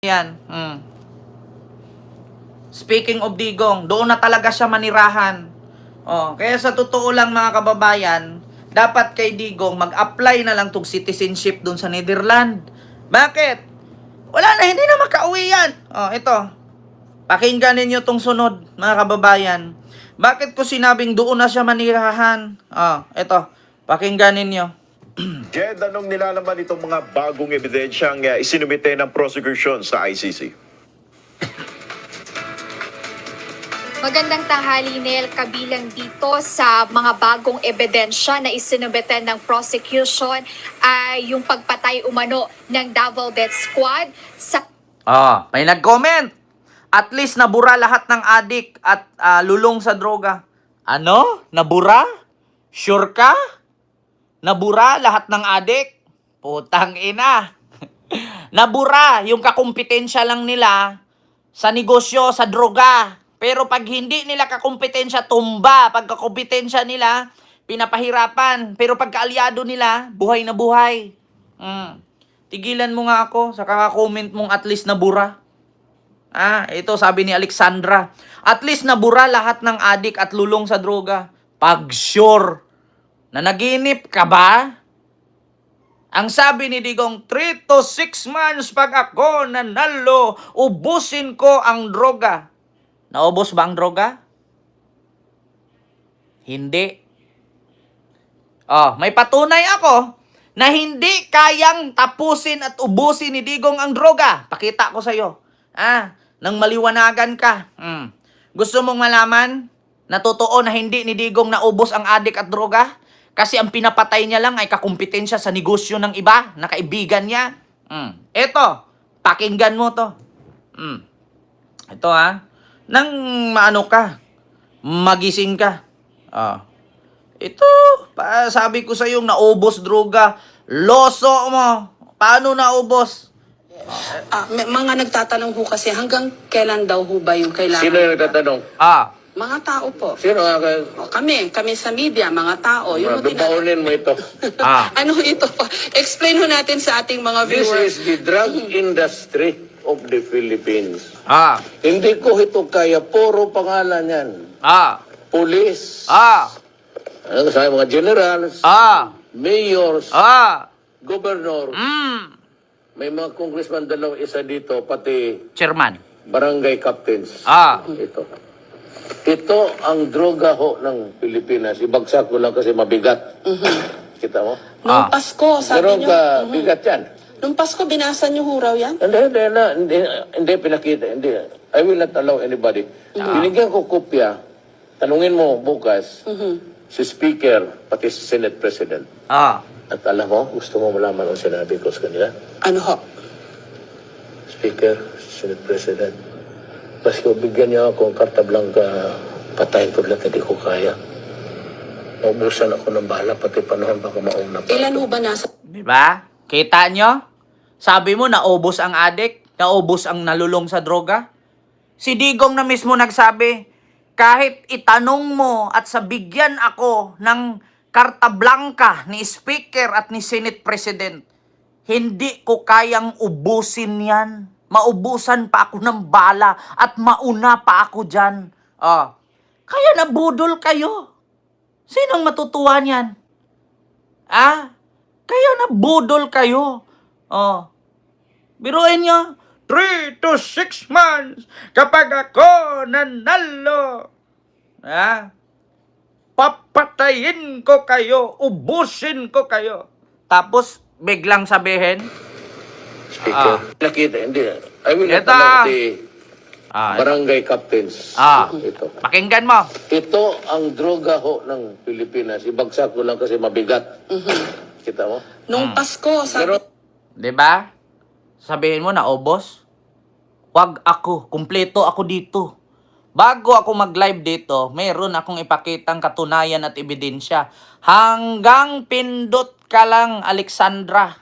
Yan. Mm. Speaking of digong, doon na talaga siya manirahan. Oh, kaya sa totoo lang mga kababayan, dapat kay Digong mag-apply na lang tong citizenship doon sa Netherlands. Bakit? Wala na, hindi na makauwi yan. Oh, ito. Pakinggan ninyo tong sunod, mga kababayan. Bakit ko sinabing doon na siya manirahan? Oh, ito. Pakinggan ninyo. Jed, anong nilalaman itong mga bagong ebidensyang uh, isinumite ng prosecution sa ICC? Magandang tanghali, Nel. Kabilang dito sa mga bagong ebidensya na isinubete ng prosecution ay yung pagpatay umano ng Davao Death Squad sa Ah, may nag-comment. At least nabura lahat ng adik at ah, lulong sa droga. Ano? Nabura? Sure ka? Nabura lahat ng adik? Putang ina. Nabura yung kakumpetensya lang nila sa negosyo, sa droga. Pero pag hindi nila kakumpetensya, tumba. Pag kakumpetensya nila, pinapahirapan. Pero pag kaalyado nila, buhay na buhay. Mm. Tigilan mo nga ako sa kaka-comment mong at least nabura. Ah, ito sabi ni Alexandra. At least nabura lahat ng adik at lulong sa droga. Pag sure na naginip ka ba? Ang sabi ni Digong, 3 to 6 months pag ako nanalo, ubusin ko ang droga. Naubos ba ang droga? Hindi. Oh, may patunay ako na hindi kayang tapusin at ubusin ni Digong ang droga. Pakita ko sa iyo. Ah, nang maliwanagan ka. Hmm. Gusto mong malaman na totoo na hindi ni Digong naubos ang adik at droga? Kasi ang pinapatay niya lang ay kakumpetensya sa negosyo ng iba, na kaibigan niya. Hmm. Eto, pakinggan mo to. Hmm. Ito ha. Nang maano ka, magising ka. Ah. Ito, pa, sabi ko sa yung naubos droga. Loso mo. Paano naubos? Ah, may, mga nagtatanong ho kasi hanggang kailan daw ho ba yung kailangan? Sino yung nagtatanong? Ah, Mga tao po. Sino? O, kami, kami sa media, mga tao. Yun ho tina- Bibaunin mo ito. Ah. ano ho ito? Explain ho natin sa ating mga This viewers. is the drug industry of the Philippines. ah, Hindi ko ito kaya, puro pangalan yan. ah, Police, ah, ano sa mga generals, ah, mayors, ah, governor, mm, may mga congressman dalaw isa dito, pati chairman. barangay captains. Ah, Ito. Ito ang droga ho ng Pilipinas. Ibagsak ko lang kasi mabigat. Kita mo? Nung Ah. Pasko, sabi Pero nyo, ka, mhm. bigat yan. nung Pasko, binasa nyo ho raw yan? Hindi, hindi, na, hindi, hindi pinakita, hindi. I will not allow anybody. Binigyan ko kopya, tanungin mo bukas, si Speaker, pati si Senate President. ah, At alam mo, gusto mo malaman ang sinabi ko sa kanila? Ano ho? Speaker, Senate President, basta ko bigyan niya ako ng karta blanca, patayin ko lahat, hindi ko kaya. Naubusan ako ng bala, pati panahon baka mauna pa. Ilan ho ba nasa di ba? Kita nyo? Sabi mo, naubos ang adik, naubos ang nalulong sa droga. Si Digong na mismo nagsabi, kahit itanong mo at sabigyan ako ng karta blanca ni Speaker at ni Senate President, hindi ko kayang ubusin yan. Maubusan pa ako ng bala at mauna pa ako dyan. Ah, kaya nabudol kayo. Sinong matutuwa niyan? Ah, kaya nabudol kayo. Oh. Biruin nyo, 3 to 6 months kapag ako nanalo. Ah, papatayin ko kayo, ubusin ko kayo. Tapos, biglang sabihin, Speaker. Nakita, hindi. I will not Ito. the ah, barangay captains. Ah. Ito. pakinggan mo. Ito ang droga ho ng Pilipinas. Ibagsak ko lang kasi mabigat. Kita mo? Nung Pasko, sabi Pero 'Di ba? Sabihin mo na obos. Wag ako, kumpleto ako dito. Bago ako mag-live dito, meron akong ipakitang katunayan at ebidensya. Hanggang pindot ka lang, Alexandra.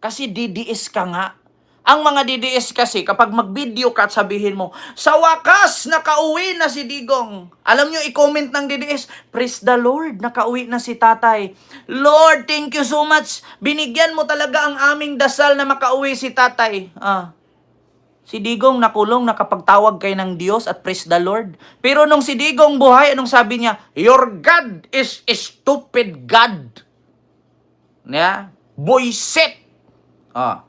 Kasi DDS ka nga. Ang mga DDS kasi, kapag mag-video ka at sabihin mo, sa wakas, nakauwi na si Digong. Alam nyo, i-comment ng DDS, Praise the Lord, nakauwi na si tatay. Lord, thank you so much. Binigyan mo talaga ang aming dasal na makauwi si tatay. Ah. Si Digong nakulong, nakapagtawag kay ng Diyos at praise the Lord. Pero nung si Digong buhay, anong sabi niya? Your God is a stupid God. Yeah? Boyset. Ah.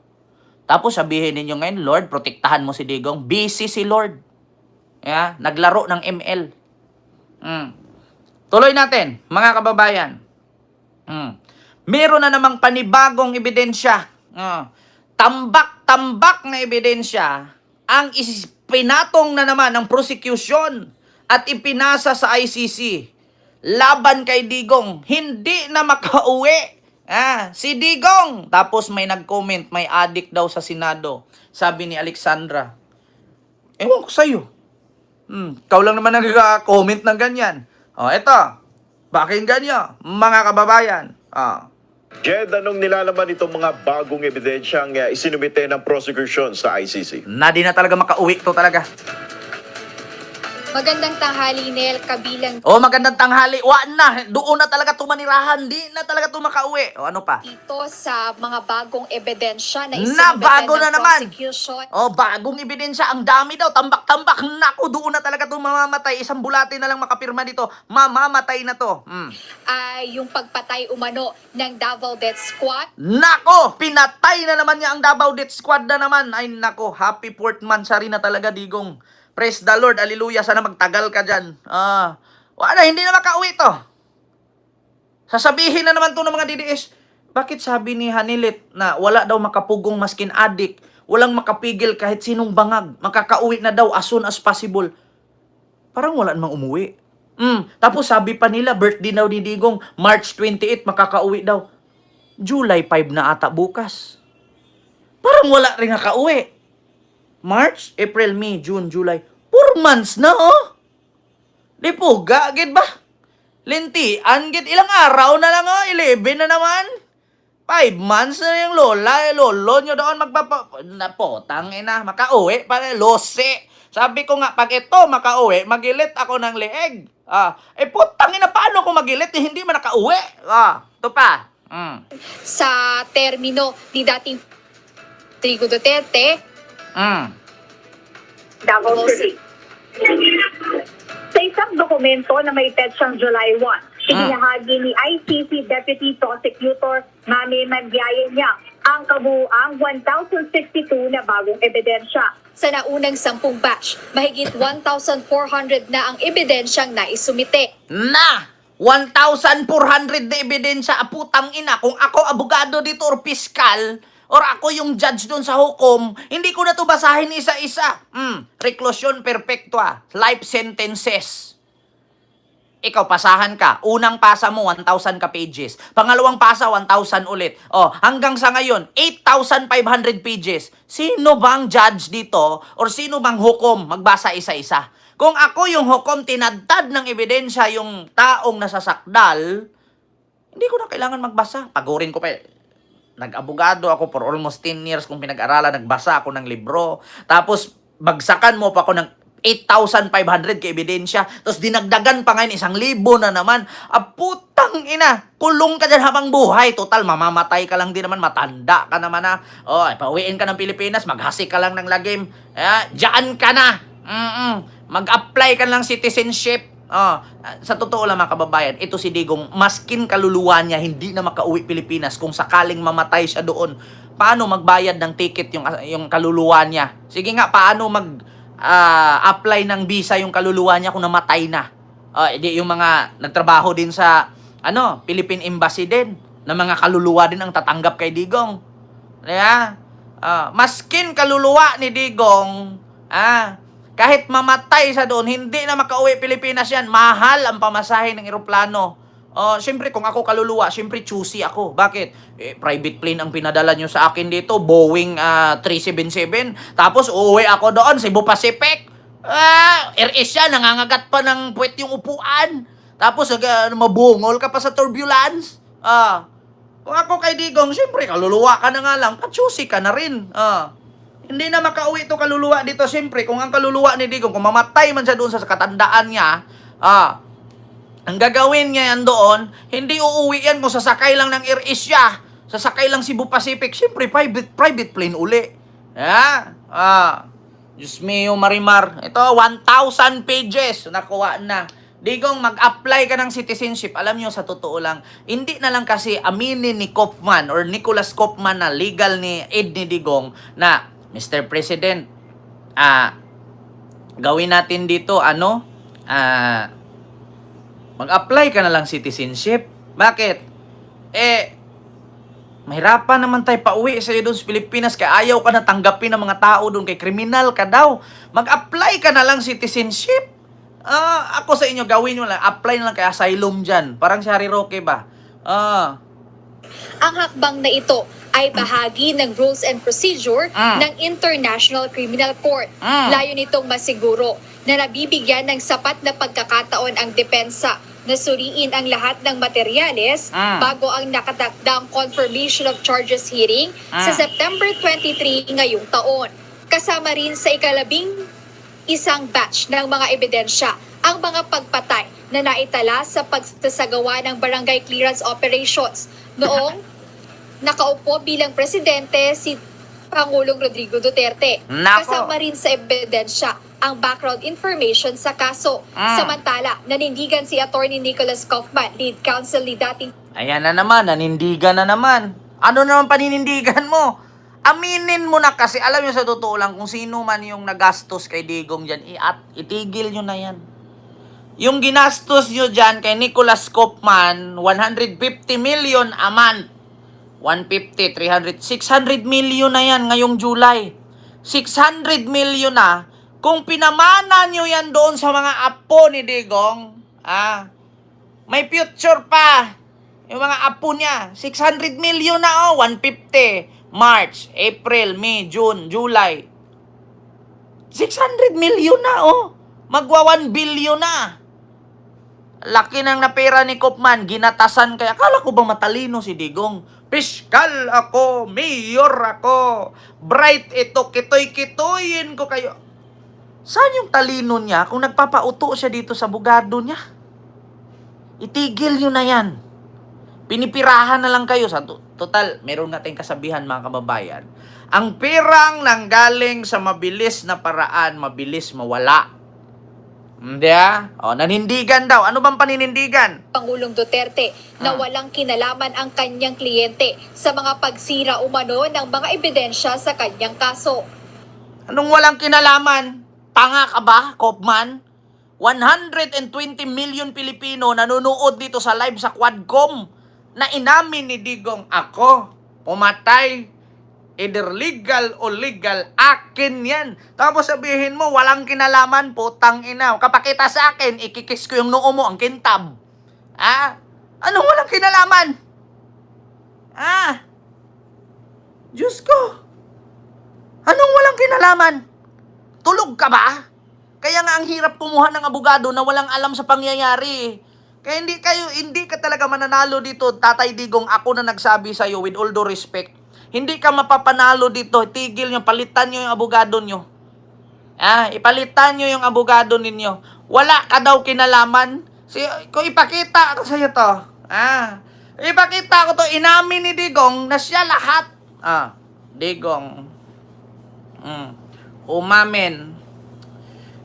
Tapos sabihin ninyo ngayon, Lord, protektahan mo si Digong. Busy si Lord. Yeah? Naglaro ng ML. Mm. Tuloy natin, mga kababayan. Mm. Meron na namang panibagong ebidensya. Ah. tambak-tambak na ebidensya ang pinatong na naman ng prosecution at ipinasa sa ICC laban kay Digong. Hindi na makauwi. Ah, si Digong. Tapos may nag-comment, may addict daw sa Senado. Sabi ni Alexandra. Ewan ko sa'yo. Hmm, ikaw lang naman nag-comment ng ganyan. Oh, eto. Pakinggan nyo, mga kababayan. Ah. Jed, anong nilalaman itong mga bagong ebidensyang uh, isinumite ng prosecution sa ICC? Na di na talaga makauwi to talaga. Magandang tanghali, Nel, kabilang Oh, magandang tanghali. Wa na. Doon na talaga tumanirahan. Di na talaga tumakauwi. O ano pa? dito sa mga bagong ebidensya Na, na bago na naman. prosecution. Oh, bagong ebidensya. Ang dami daw. Tambak-tambak. Naku, doon na talaga to mamamatay. Isang bulate na lang makapirma dito. Mamamatay na to. Hmm. ay yung pagpatay umano ng Davao Death Squad. Nako, pinatay na naman niya ang Davao Death Squad na naman. Ay nako, happy fourth month siya rin na talaga, Digong. Praise the Lord, hallelujah. Sana magtagal ka dyan. Ah, wala, hindi na makauwi to. Sasabihin na naman to ng mga DDS, bakit sabi ni Hanilit na wala daw makapugong maskin adik, walang makapigil kahit sinong bangag, makakauwi na daw as soon as possible. Parang wala namang umuwi. Mm, tapos sabi pa nila, birthday daw ni Digong, March 28, makakauwi daw. July 5 na ata bukas. Parang wala rin nakauwi. March, April, May, June, July. Four months na, oh. Di po, gagid ba? Lintian, git ilang araw na lang, oh. 11 na naman. Five months na yung lola, eh, lolo nyo doon magpapa... Na po, tangina, makauwi, para lose. Sabi ko nga, pag ito makauwi, magilit ako ng leeg. Ah, eh po, tangina, paano ko magilit? Eh, hindi man nakauwi. Ah, ito pa. Mm. sa termino ni dating Trigo Duterte. Mm. Davao City. Sa isang dokumento na may petsang July 1, ibinahagi ni ICC Deputy Prosecutor Mami Magyayanyang ang kabuuang 1,062 na bagong ebidensya. Sa naunang sampung batch, mahigit 1,400 na ang ebidensyang naisumite. Na! 1,400 na ebidensya, ah, putang ina. Kung ako abogado dito or piskal, or ako yung judge doon sa hukom, hindi ko na to basahin isa-isa. Hmm, reclusion perpetua, life sentences. Ikaw, pasahan ka. Unang pasa mo, 1,000 ka pages. Pangalawang pasa, 1,000 ulit. Oh, hanggang sa ngayon, 8,500 pages. Sino bang judge dito or sino bang hukom magbasa isa-isa? Kung ako yung hukom tinadtad ng ebidensya yung taong nasasakdal, hindi ko na kailangan magbasa. Pagurin ko pa eh. Nag-abogado ako for almost 10 years kung pinag-aralan, nagbasa ako ng libro. Tapos, bagsakan mo pa ako ng 8,500 ka ebidensya. Tapos dinagdagan pa ngayon isang libo na naman. Ah, putang ina. Kulong ka dyan habang buhay. Total, mamamatay ka lang din naman. Matanda ka naman na. Oh, pauwiin ka ng Pilipinas. Maghasik ka lang ng lagim. Eh, diyan ka na. Mm-mm. Mag-apply ka lang citizenship. Oh, sa totoo lang mga kababayan, ito si Digong, maskin kaluluwa niya, hindi na makauwi Pilipinas kung sakaling mamatay siya doon. Paano magbayad ng ticket yung, yung kaluluwa niya? Sige nga, paano mag ah, apply ng visa yung kaluluwa niya kung namatay na? Ah, edi yung mga nagtrabaho din sa ano, Philippine Embassy din, na mga kaluluwa din ang tatanggap kay Digong. Yeah? Ah, maskin kaluluwa ni Digong, ah, kahit mamatay sa doon, hindi na makauwi Pilipinas yan. Mahal ang pamasahe ng eroplano. Oh, siyempre kung ako kaluluwa, siyempre choosy ako. Bakit? Eh, private plane ang pinadala nyo sa akin dito, Boeing ah, 377. Tapos uuwi ako doon, Cebu Pacific. Ah, Air Asia, nangangagat pa ng puwet yung upuan. Tapos uh, mabungol ka pa sa turbulence. Ah, kung ako kay Digong, siyempre kaluluwa ka na nga lang, choosy ka na rin. Ah, hindi na makauwi to kaluluwa dito. Siyempre, kung ang kaluluwa ni Digong, kung mamatay man siya doon sa katandaan niya, ah, ang gagawin niya yan doon, hindi uuwi yan kung sasakay lang ng Air Asia, sasakay lang Cebu Pacific, siyempre private, private plane uli. Yeah? Ah, Diyos mio, Marimar. Ito, 1,000 pages. Nakuha na. Digong, mag-apply ka ng citizenship. Alam nyo, sa totoo lang, hindi na lang kasi aminin ni Kaufman or Nicholas Kaufman na legal ni Ed ni Digong na, Mr. President, ah, gawin natin dito, ano, ah, mag-apply ka na lang citizenship. Bakit? Eh, mahirapan naman tayo pauwi sa iyo doon sa Pilipinas kaya ayaw ka na tanggapin ng mga tao doon kay kriminal ka daw. Mag-apply ka na lang citizenship. Ah, ako sa inyo gawin nyo lang, apply na lang kay asylum dyan. Parang si Harry Roque ba? Ah, Ang hakbang na ito ay bahagi ng rules and procedure Mm. ng International Criminal Court. Mm. Layo nitong masiguro na nabibigyan ng sapat na pagkakataon ang depensa na suriin ang lahat ng materyales Mm. bago ang nakatakdang confirmation of charges hearing sa Mm. September 23 ngayong taon. Kasama rin sa ikalabing isang batch ng mga ebidensya ang mga pagpatay na naitala sa pagsasagawa ng barangay clearance operations noong nakaupo bilang presidente si Pangulong Rodrigo Duterte. Nako. Kasama rin sa ebidensya ang background information sa kaso. Ah. Samantala, nanindigan si Attorney Nicholas Kaufman, lead counsel ni dating ayan na naman, nanindigan na naman. Ano naman paninindigan mo? Aminin mo na kasi, alam nyo sa totoo lang, kung sino man yung nagastos kay Digong dyan, i-at, itigil nyo na yan. Yung ginastos nyo dyan kay Nicholas Kopman, 150 million a month. 150, 300, 600 million na yan ngayong July. 600 million na. Kung pinamana nyo yan doon sa mga apo ni Digong, ah, may future pa. Yung mga apo niya, 600 million na oh, 150. March, April, May, June, July. 600 million na oh. Magwa 1 billion na. Laki ng napera ni Kopman, ginatasan kaya. Akala ko ba matalino si Digong? Piskal ako, mayor ako, bright ito, kitoy-kitoyin ko kayo. Saan yung talino niya kung nagpapauto siya dito sa bugado niya? Itigil nyo na yan. Pinipirahan na lang kayo. Sa to- total, meron nating kasabihan mga kababayan. Ang pirang nanggaling sa mabilis na paraan, mabilis mawala. Hindi ah? O, nanindigan daw. Ano bang paninindigan? Pangulong Duterte na Ah. walang kinalaman ang kanyang kliyente sa mga pagsira umano ng mga ebidensya sa kanyang kaso. Anong walang kinalaman? Tanga ka ba, Kopman? 120 million Pilipino nanonood dito sa live sa Quadcom na inamin ni Digong ako pumatay either legal o legal akin yan. Tapos sabihin mo walang kinalaman putang ina. Kapakita sa akin ikikis ko yung noo mo ang kintab. Ah anong walang kinalaman? Ah Diyos ko. Anong walang kinalaman? Tulog ka ba? Kaya nga ang hirap kumuha ng abogado na walang alam sa pangyayari. Kaya hindi kayo, hindi ka talaga mananalo dito, Tatay Digong, ako na nagsabi sa iyo with all due respect. Hindi ka mapapanalo dito, tigil nyo, palitan nyo yung abogado nyo. Ah, ipalitan nyo yung abogado ninyo. Wala ka daw kinalaman. Si, kung ipakita ako sa iyo to. Ah, ipakita ko to, inamin ni Digong na siya lahat. Ah, Digong. Mm umamin.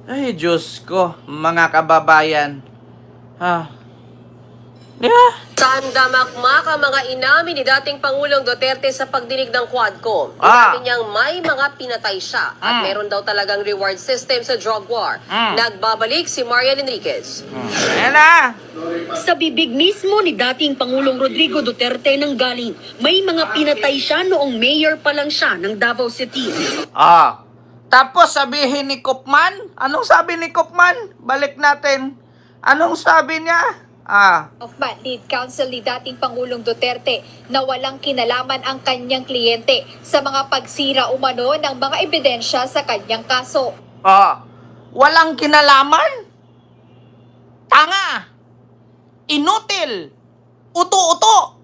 Ay, Diyos ko, mga kababayan. Di ba? Sandamakmak ang mga inamin ni dating Pangulong Duterte sa pagdinig ng Quadcom. Ah. Inamin niyang may mga pinatay siya at Mm. meron daw talagang reward system sa drug war. Mm. Nagbabalik si Marian Enriquez. Ayan na. Sa bibig mismo ni dating Pangulong Rodrigo Duterte nang galing, may mga pinatay siya noong mayor pa lang siya ng Davao City. Ah. Tapos sabihin ni Kopman, anong sabi ni Kopman? Balik natin. Anong sabi niya? Ah. Kaufman, lead counsel ni dating Pangulong Duterte na walang kinalaman ang kanyang kliyente sa mga pagsira umano ng mga ebidensya sa kanyang kaso. Ah. Walang kinalaman? Tanga. Inutil. Uto-uto.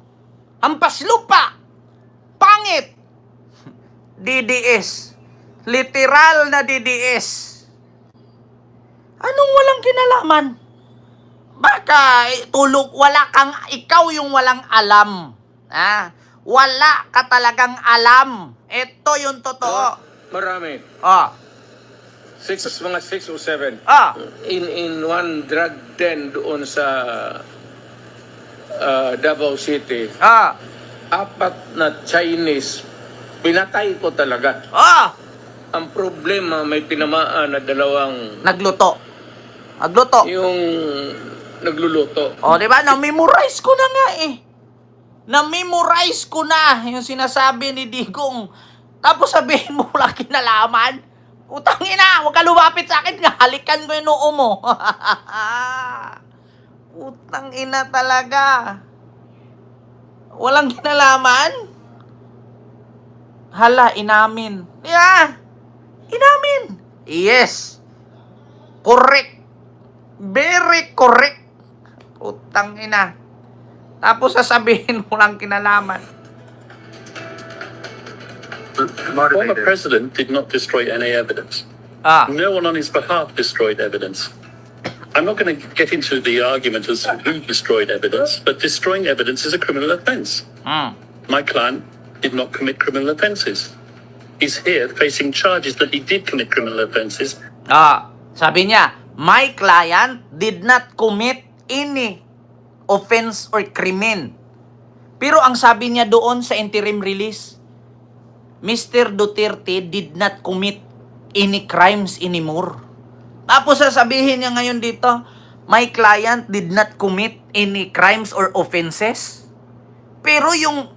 Hampas lupa. Pangit. DDS. Literal na DDS. Anong walang kinalaman? Baka tulog, wala kang, ikaw yung walang alam. Ah, wala ka talagang alam. Ito yung totoo. Marami. Ah. Six, mga six o seven. Ah, In, in one drug den doon sa uh, Davao City, ah, apat na Chinese, pinatay ko talaga. ah, Ang problema, may tinamaan na dalawang nagluto. Nagluto. yung nagluluto. O, di ba? Na-memorize ko na nga eh. Na-memorize ko na yung sinasabi ni Digong. Tapos sabihin mo wala kinalaman. Utang ina, huwag ka lumapit sa akin. Halikan ko yung noo mo. Utang ina talaga. Walang kinalaman? Hala, inamin. Ba? Inamin. Yes. Correct. Very correct. Utang ina. Tapos sasabihin mo lang kinalaman. The former president did not destroy any evidence. Ah, No one on his behalf destroyed evidence. I'm not going to get into the argument as to who destroyed evidence, but destroying evidence is a criminal offence. mm. My client did not commit criminal offences. He's here facing charges that he did commit criminal offences ah, sabi niya, my client did not commit any offense or crimen. Pero ang sabi niya doon sa interim release, Mr. Duterte did not commit any crimes anymore. Tapos sasabihin niya ngayon dito, my client did not commit any crimes or offenses. Pero yung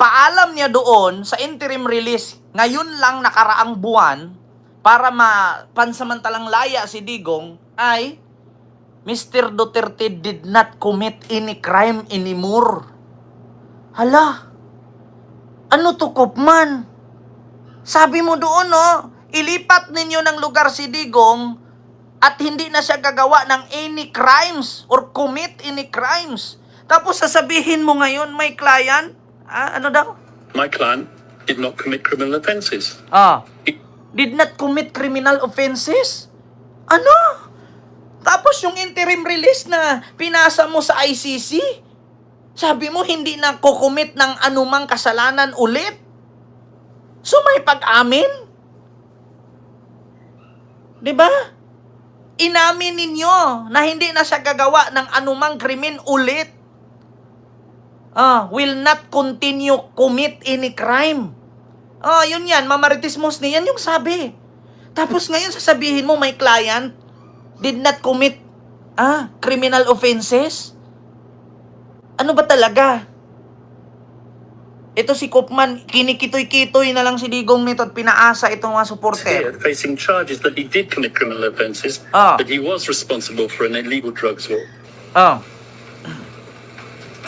paalam niya doon sa interim release, ngayon lang nakaraang buwan, para mapansamantalang laya si Digong, ay Mr. Duterte did not commit any crime anymore. Hala, ano to, Kopman? Sabi mo doon, no? Ilipat ninyo ng lugar si Digong at hindi na siya gagawa ng any crimes or commit any crimes. Tapos sasabihin mo ngayon, may client, ah, ano daw? My client did not commit criminal offences. Ah, did not commit criminal offenses? Ano? Yung interim release na pinasa mo sa ICC, sabi mo hindi na kukumit ng anumang kasalanan ulit? So may pag-amin? 'Di ba? Inamin ninyo na hindi na siya gagawa ng anumang krimen ulit. Ah, will not continue commit any crime. Ah, yun yan, mamaritis Mosni, yung sabi. Tapos ngayon sasabihin mo, my client did not commit ah, criminal offenses? Ano ba talaga? Ito si Kopman, kinikitoy-kitoy na lang si Digong nito at pinaasa itong mga Here supporter. facing charges that he did commit criminal offences, Ah. that he was responsible for an illegal drugs war. Oh.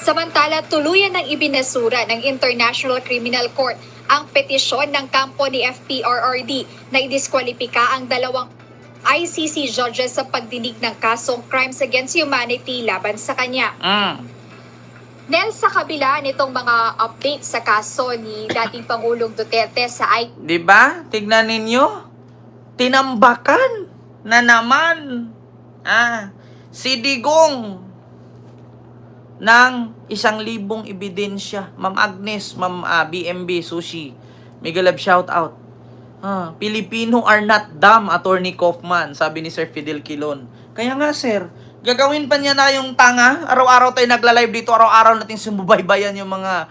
Samantala, tuluyan ng ibinasura ng International Criminal Court ang petisyon ng kampo ni FPRRD na idiskwalipika ang dalawang ICC judges sa pagdinig ng kasong crimes against humanity laban sa kanya. Mm. Nel, sa kabila nitong mga updates sa kaso ni dating Pangulong Duterte sa I- ba? Tignan ninyo. Tinambakan na naman ah si Digong ng isang libong ebidensya. Ma'am Agnes, Ma'am ah, BMB Sushi. Mega love shout out. Ah, Pilipino are not dumb, Attorney Kaufman, sabi ni Sir Fidel Quilon. Kaya nga, sir, gagawin pa niya na yung tanga. Araw-araw tayo nagla-live dito, araw-araw natin sumubaybayan yung mga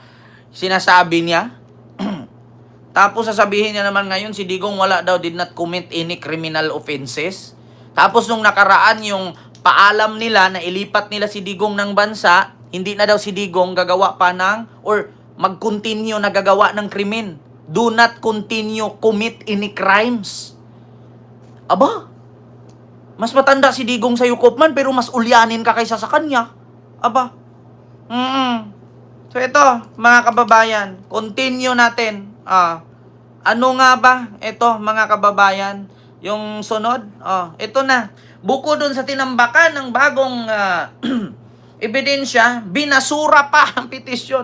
sinasabi niya. Tapos sasabihin niya naman ngayon si Digong wala daw did not commit any criminal offenses. Tapos nung nakaraan yung paalam nila na ilipat nila si Digong ng bansa, hindi na daw si Digong gagawa pa ng or mag-continue na gagawa ng krimen. Do not continue commit any crimes. Aba, mas matanda si Digong sa Kopman pero mas ulyanin ka kaysa sa kanya. Aba. Mm. So ito, mga kababayan, continue natin. Ah, ano nga ba? Ito, mga kababayan, yung sunod. Oh, ito na. Buko dun sa tinambakan ng bagong ah, ebidensya, binasura pa ang petisyon.